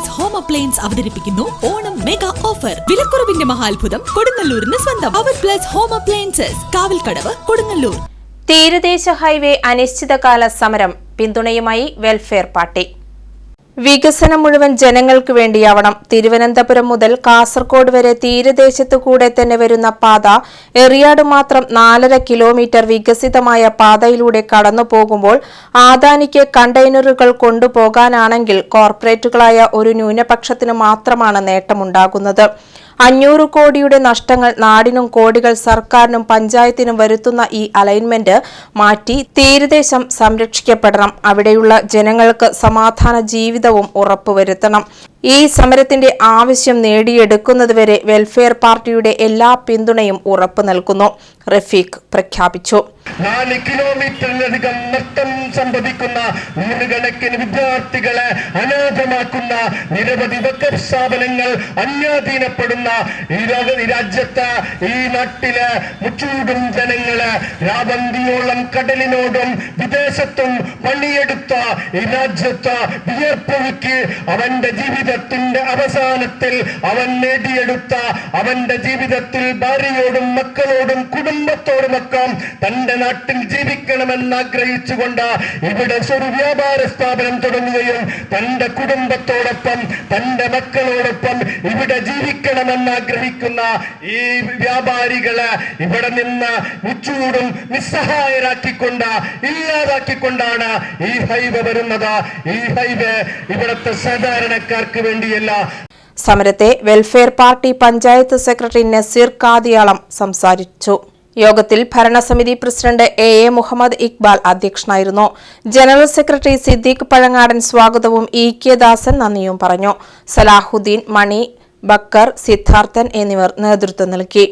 Plus home appliance അവതരിപ്പിക്കുന്നു. Onam mega offer വിലക്കുറവിന്റെ മഹാത്ഭുതം കൊടുങ്ങല്ലൂരിന് സ്വന്തം. അവർ plus home appliances Kavalkadavu Kodungallur. തീരദേശ ഹൈവേ അനിശ്ചിതകാല സമരം പിന്തുണയുമായി വെൽഫെയർ പാർട്ടി വികസനം മുഴുവൻ ജനങ്ങൾക്ക് വേണ്ടിയാവണം. തിരുവനന്തപുരം മുതൽ കാസർഗോഡ് വരെ തീരദേശത്തു കൂടെ തന്നെ വരുന്ന പാത എറിയാട് മാത്രം നാലര കിലോമീറ്റർ വികസിതമായ പാതയിലൂടെ കടന്നു പോകുമ്പോൾ ആദാനിക്ക് കണ്ടെയ്നറുകൾ കൊണ്ടുപോകാനാണെങ്കിൽ കോർപ്പറേറ്റുകളായ ഒരു ന്യൂനപക്ഷത്തിന് മാത്രമാണ് നേട്ടമുണ്ടാകുന്നത്. അഞ്ഞൂറ് കോടിയുടെ നഷ്ടങ്ങൾ നാടിനും കോടികൾ സർക്കാരിനും പഞ്ചായത്തിനും വരുത്തുന്ന ഈ അലൈൻമെന്റ് മാറ്റി തീരദേശം സംരക്ഷിക്കപ്പെടണം. അവിടെയുള്ള ജനങ്ങൾക്ക് സമാധാന ജീവിതവും ഉറപ്പുവരുത്തണം. ഈ സമരത്തിന്റെ ആവശ്യം നേടിയെടുക്കുന്നതുവരെ വെൽഫെയർ പാർട്ടിയുടെ എല്ലാ പിന്തുണയും ഉറപ്പു നൽകുന്നു റഫീഖ് പ്രഖ്യാപിച്ചു. നാല് കിലോമീറ്ററിലധികം നഷ്ടം സംഭവിക്കുന്ന നൂറുകണക്കിന് വിദ്യാർത്ഥികളെ അനാഥമാക്കുന്ന നിരവധി വക്കഫ് സ്ഥാപനങ്ങൾ അന്യാധീനപ്പെടുന്ന ഈ രാജ്യത്ത് ഈ നാട്ടിലെ മുച്ചൂടും ജനങ്ങൾ രാവന്തിയോളം കടലിനോടും വിദേശത്തും പണിയെടുത്ത ഈ രാജ്യത്ത് വിയർപ്പൊഴുക്കി അവന്റെ ജീവിതത്തിന്റെ അവസാനത്തിൽ അവൻ നേടിയെടുത്ത അവന്റെ ജീവിതത്തിൽ ഭാര്യയോടും മക്കളോടും കുടുംബത്തോടുമൊക്കെ തന്റെ നാട്ടിൽ ജീവിക്കണമെന്ന് ആഗ്രഹിച്ചുകൊണ്ട് ഇവിടെ ഒരു വ്യാപാര സ്ഥാപനം തുടങ്ങുകയും തന്റെ കുടുംബത്തോടൊപ്പം തന്റെ മക്കളോടൊപ്പം ഇവിടെ ജീവിക്കണമെന്ന് ആഗ്രഹിക്കുന്ന ഈ വ്യാപാരികളെ ഇവിടെ നിന്ന് മുച്ചൂടും നിസ്സഹായരാക്കിക്കൊണ്ട് ഇല്ലാതാക്കിക്കൊണ്ടാണ് ഈ ഹൈവേ വരുന്നത്. ഈ ഹൈവേ ഇവിടുത്തെ സാധാരണക്കാർക്ക് വേണ്ടിയല്ല. സമരത്തെ welfare party panchayat secretary Naseer Kadiyalam സംസാരിച്ചു. യോഗത്തിൽ ഭരണസമിതി president A A Muhammad Iqbal അധ്യക്ഷനായിരുന്നു. ജനറൽ സെക്രട്ടറി സിദ്ദീഖ് പഴങ്ങാടൻ സ്വാഗതവും ഇ കെ ദാസൻ നന്ദിയും പറഞ്ഞു. സലാഹുദ്ദീൻ മണി ബക്കർ സിദ്ധാർത്ഥൻ എന്നിവർ നേതൃത്വം നൽകി.